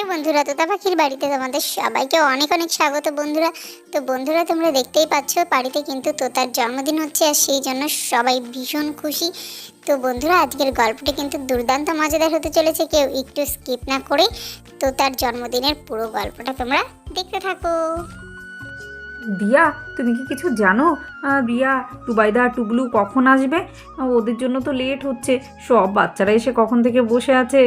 Hello বন্ধুরা, তোতা পাখির বাড়িতে তোমাদের সবাইকে অনেক অনেক স্বাগত বন্ধুরা। তো বন্ধুরা, তোমরা দেখতেই পাচ্ছ, বাড়িতে কিন্তু তোতার জন্মদিন হচ্ছে আর সেই জন্য সবাই ভীষণ খুশি। তো বন্ধুরা, আজকের গল্পটি কিন্তু দুর্দান্ত মজাদার হতে চলেছে, কেউ একটু স্কিপ না করে তোতার জন্মদিনের পুরো গল্পটা তোমরা দেখতে থাকো। দিয়া তুমি কি কিছু জানো? দিয়া টুবাইদা টুবলু কখন আসবে? ওদের জন্য তো লেট হচ্ছে, সব বাচ্চারা এসে কখন থেকে বসে আছে?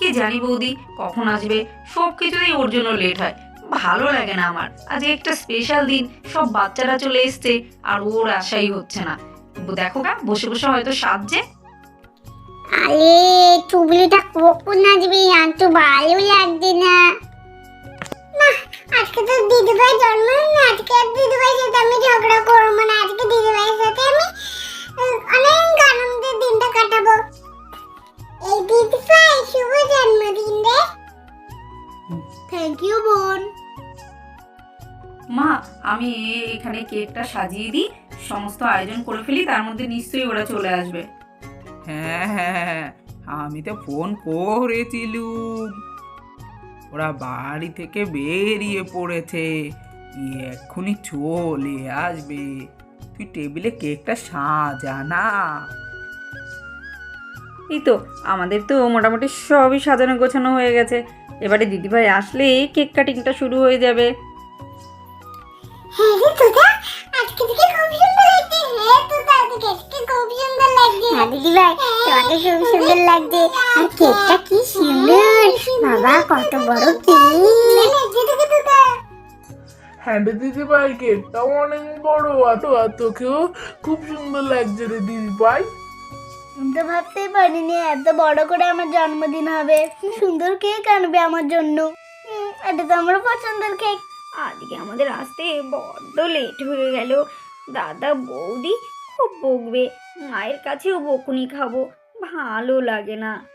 কি জানি বৌদি, কখন আসবে? সব কিছুতেই ওর জন্য লেট হয়। ভালো লাগে না আমার। আজকে একটা স্পেশাল দিন, সব বাচ্চারা চলে এসছে, আর ওর আশাই হচ্ছে না। দেখো গা, বসে বসে হয়তো সাজছে। আরে টুবলিটা কখন আসবে আর তো ভালো লাগছে না। আজকে তো দিদিভাই জন্মদিন না আজকে আর দিদিভাইয়ের সাথে আমি ঝগড়া করব না। আজকে দিদিভাইয়ের সাথে আমি অনেক আনন্দের দিনটা কাটাবো। দিদিভাই শুভ জন্মদিন রে। থ্যাংক ইউ বোন। মা আমি এখানে কেকটা সাজিয়ে দিই সমস্ত আয়োজন করে ফেলি তার মধ্যে নিশ্চয়ই ওরা চলে আসবে। হ্যাঁ হ্যাঁ আমি তো ফোন করেছিলুম ওরা বাড়ি থেকে বেরিয়ে পড়েছে। এক্ষুনি চলে আসবে। তুই টেবিলে কেকটা সাজা না। এই তো আমাদের তো মোটামুটি সবই সাজানো গোছানো হয়ে গেছে। এবারে দিদিভাই আসলেই কেক কাটিংটা শুরু হয়ে যাবে। হ্যাঁ হ্যাঁ হ্যাঁ দিদি ভাই তোমাকে খুব সুন্দর লাগছে। আর কেকটা কি সুন্দর। বাবা কত বড় কেক। হ্যাঁ রে দিদি ভাই কেকটাও অনেক বড়। এত এত কেউ খুব সুন্দর লাগছে রে দিদি ভাই আমি তো ভাবতেই পারিনি, এত বড় করে আমার জন্মদিন হবে। সুন্দর কেক আনবে আমার জন্য। এটা তো আমার পছন্দের কেক। আজকে আমাদের আসতে বড্ড লেট হয়ে গেল। দাদা, বৌদি খুব বকবে। মায়ের কাছেও বকুনি খাব। ভালো লাগে না।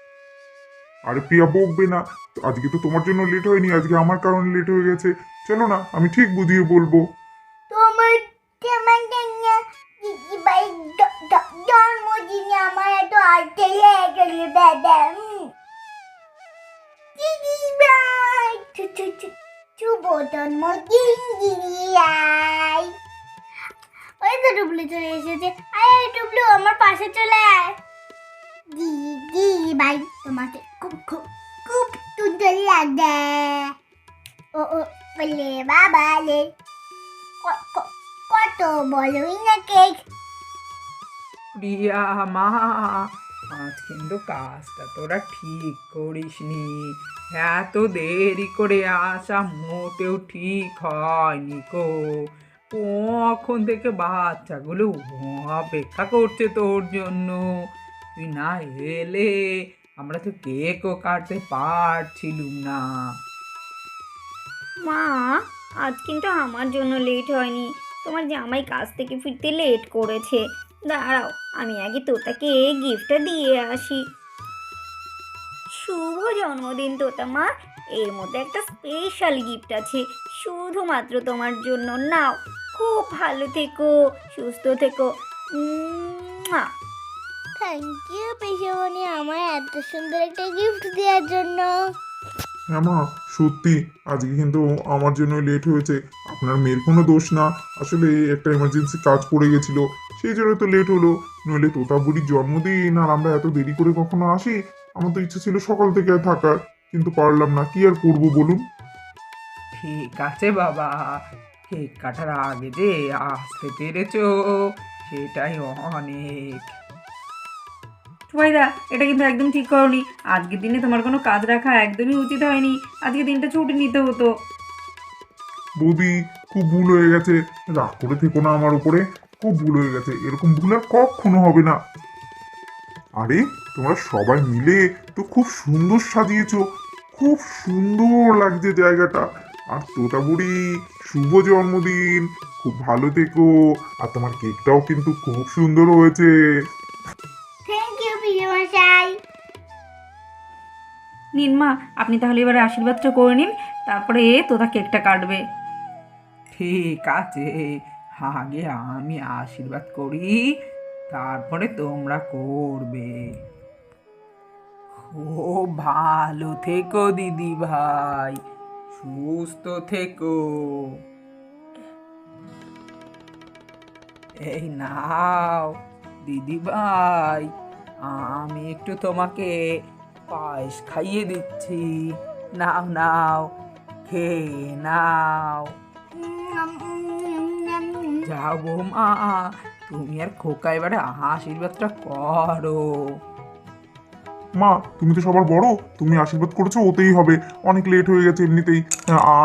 আরে প্রিয়া, বকবে না। আজকে তো তোমার জন্য লেট হয়নি, আজকে আমার কারণে লেট হয়ে গেছে। চলো না, আমি ঠিক বুঝিয়ে বলব। আমার এত আটে লেগে গেল তো ডুবলু চলে এসেছে। আয় ডুবলু আমার পাশে চলে আয়। দিদি ভাই তোমাকে খুব খুব খুব সুন্দর লাগে ও ও, বলে বাবা লে কত বলোই না কেক। প্রিয়া মা। আজ কিন্তু কাজটা তোরা ঠিক করিসনি। এত দেরি করে আসা মোটেও ঠিক হয়নি কো কখন থেকে বাচ্চাগুলো অপেক্ষা করছে তোর জন্য? তুই না এলে আমরা তো কেকও কাটতে পারছিলুম না। মা, আজ কিন্তু আমার জন্য লেট হয়নি। তোমার জামাই কাজ থেকে ফিরতে লেট করেছে। দাঁড়াও আমি আগে তোতাকে গিফটটা দিয়ে আসি। শুভ জন্মদিন তোতা মা। এর মধ্যে একটা স্পেশাল গিফট আছে শুধুমাত্র তোমার জন্য। নাও খুব ভালো থেকো সুস্থ থেকো। থ্যাংক ইউ পিসেমণি আমার এত সুন্দর একটা গিফট দেওয়ার জন্য। হ্যাঁ মা সত্যি আজকে কিন্তু আমার জন্য লেট হয়েছে। আপনার মেয়ের কোনো দোষ না। আসলে একটা এমার্জেন্সি কাজ পড়ে গেছিল। সেই জন্য তো লেট হলো। নইলে তোতা বুড়ির জন্মদিন আর আমরা এত দেরি করে কখনো আসি? আমার তো ইচ্ছে ছিল সকাল থেকে থাকার কিন্তু পারলাম না। কি আর করব বলুন? ঠিক আছে বাবা। কেক কাটার আগে যে আসতে পেরেছ সেটাই অনেক। এটা কিন্তু একদম ঠিক করনি। আজকের দিনে তোমার কোনো কাজ রাখা একদমই উচিত হয়নি। আজকে দিনটা ছুটি নিতে হতো। বৌদি খুব ভুল হয়ে গেছে। রাগ করে থেকো না আমার উপরে। ভুল হয়ে গেছে? এরকম ভুল আর কখনো হবে না। আরে তোমরা সবাই মিলে তো খুব সুন্দর সাজিয়েছো। খুব সুন্দর লাগছে জায়গাটা। আর তোতা বুড়ি শুভ জন্মদিন খুব ভালো থেকো। আর তোমার কেকটাও কিন্তু খুব সুন্দর হয়েছে। থ্যাংক ইউ নিন মা আপনি তাহলে এবারে আশীর্বাদটা করে নিন তারপরে তোতা কেকটা কাটবে। ঠিক আছে। আগে আমি আশীর্বাদ করি, তারপরে তোমরা করবে। ও ভালো থেকো, দিদি ভাই। সুস্থ থেকো। এই নাও, দিদি ভাই, আমি একটু তোমাকে পায়েস খাইয়ে দিচ্ছি। নাও নাও, খেয়ে নাও। যাও বৌমা তুমি আর খোকা এবারে আশীর্বাদটা করো। মা তুমি তো সবার বড় তুমি আশীর্বাদ করেছ ওতেই হবে। অনেক লেট হয়ে গেছে এমনিতেই।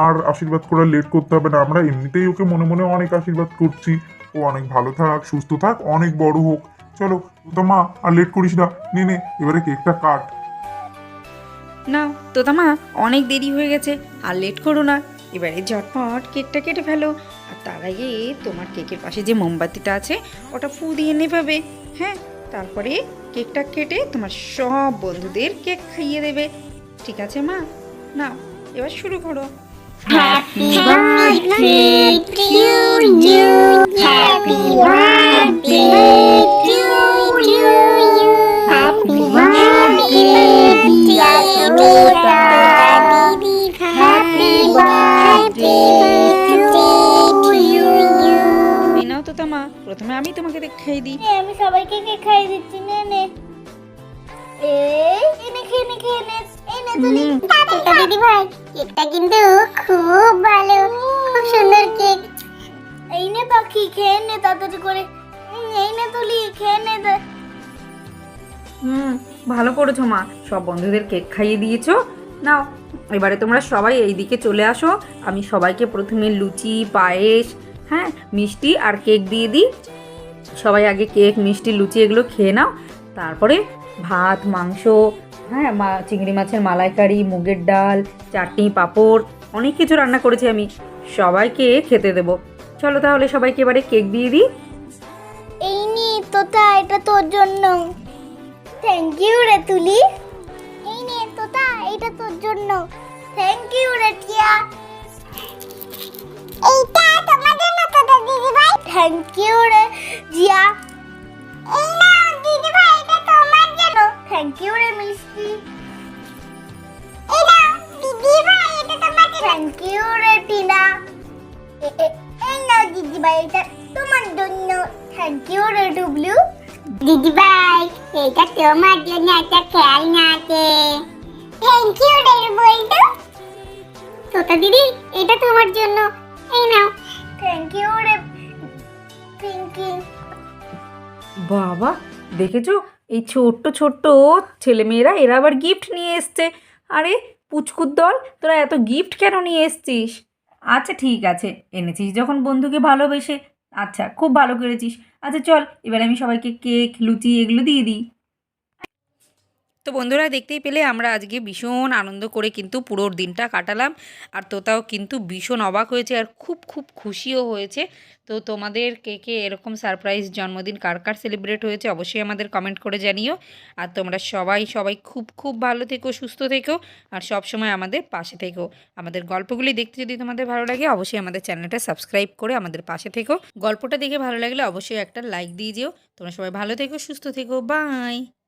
আর আশীর্বাদ করার লেট করতে হবে না আমরা এমনিতেই ওকে মনে মনে অনেক আশীর্বাদ করছি। ও অনেক ভালো থাক সুস্থ থাক অনেক বড় হোক। চলো তো মা আর লেট করিস না। নে নে এবারে কেকটা কাট। না নাও তোতামা অনেক দেরি হয়ে গেছে আর লেট করো না। এবারে ঝটপট কেকটা কেটে ফেলো। আর তার আগে তোমার কেকের পাশে যে মোমবাতিটা আছে ওটা ফু দিয়ে নেভাবে। হ্যাঁ তারপরে কেকটা কেটে তোমার সব বন্ধুদের কেক খাইয়ে দেবে। ঠিক আছে মা? না এবার শুরু করো। Happy birthday to you. Happy birthday to you. Happy birthday, dear প্রথমে আমি তোমাকে খাইয়ে দিই। আমি সবাইকে কেক খাইয়ে দিচ্ছি? নে নে। এই এনে খেয়ে নে খেয়ে নে এই নে। তুলি দিদি। ভাই কেকটা কিন্তু খুব ভালো খুব সুন্দর কেক। এই নে পাখি খেয়ে নে তাড়াতাড়ি করে। এই নে তুলি খেয়ে নে হুম ভালো করেছ মা। সব বন্ধুদের কেক খাইয়ে দিয়েছ। নাও এবারে তোমরা সবাই এই দিকে চলে আসো। আমি সবাইকে প্রথমে লুচি পায়েস হ্যাঁ মিষ্টি আর কেক দিয়ে দিই। সবাই আগে কেক, মিষ্টি, লুচি এগুলো খেয়ে নাও। তারপরে ভাত, মাংস হ্যাঁ মা, চিংড়ি মাছের মালাইকারি, মুগের ডাল, চাটনি, পাঁপড়, অনেক কিছু রান্না করেছি আমি। সবাইকে খেতে দেবো। চলো তাহলে সবাইকে এবারে কেক দিয়ে দিই। এই নি, তোতা, এটা তোর জন্য। থ্যাংক ইউ রে তুলি। এই নে, তোতা, এটা তোর জন্য। থ্যাংক ইউ রে টিয়া। এইটা তোমার থ্যাংক ইউ রে, জিয়া। এই না দিদি ভাই, এটা তোমার জন্য। থ্যাংক ইউ রে, মিষ্টি। না থ্যাংক ইউ রে, টিনা। এই নাও, দিদি ভাই, এটা তোমার জন্য। থ্যাংক ইউ রে, ডুবলু। দিদি ভাই, এটা তোমার জন্য একটা খেলনা আছে। থ্যাংক ইউ রে, বলতো। তোতা দিদি, এটা তোমার জন্য। এই নাও। থ্যাংক ইউ রে বাবা, দেখেছ? এই ছোট্ট ছোট্ট ছেলেমেয়েরা, এরা আবার গিফট নিয়ে এসছে। আরে, পুচকুর দল, তোরা এত গিফট কেন নিয়ে এসছিস? আচ্ছা ঠিক আছে, এনেছিস যখন বন্ধুকে ভালোবেসে। আচ্ছা খুব ভালো করেছিস। আচ্ছা চল, এবার আমি সবাইকে কেক লুচি, এগুলো দিয়ে দিই। তো বন্ধুরা দেখতেই পেলে আমরা আজকে ভীষণ আনন্দ করে কিন্তু পুরো দিনটা কাটালাম। আর তোতাও কিন্তু ভীষণ অবাক হয়েছে আর খুব খুব খুশিও হয়েছে। তো তোমাদের কে কে এরকম সারপ্রাইজ জন্মদিন কার কার সেলিব্রেট হয়েছে অবশ্যই আমাদের কমেন্ট করে জানিও। আর তোমরা সবাই সবাই খুব খুব ভালো থেকো, সুস্থ থেকো আর সব সময় আমাদের পাশে থেকো। আমাদের গল্পগুলি দেখতে যদি তোমাদের ভালো লাগে অবশ্যই আমাদের চ্যানেলটা সাবস্ক্রাইব করে আমাদের পাশে থেকো। গল্পটা দেখে ভালো লাগলে অবশ্যই একটা লাইক দিয়ে যেও। তোমরা সবাই ভালো থেকো, সুস্থ থেকো বাই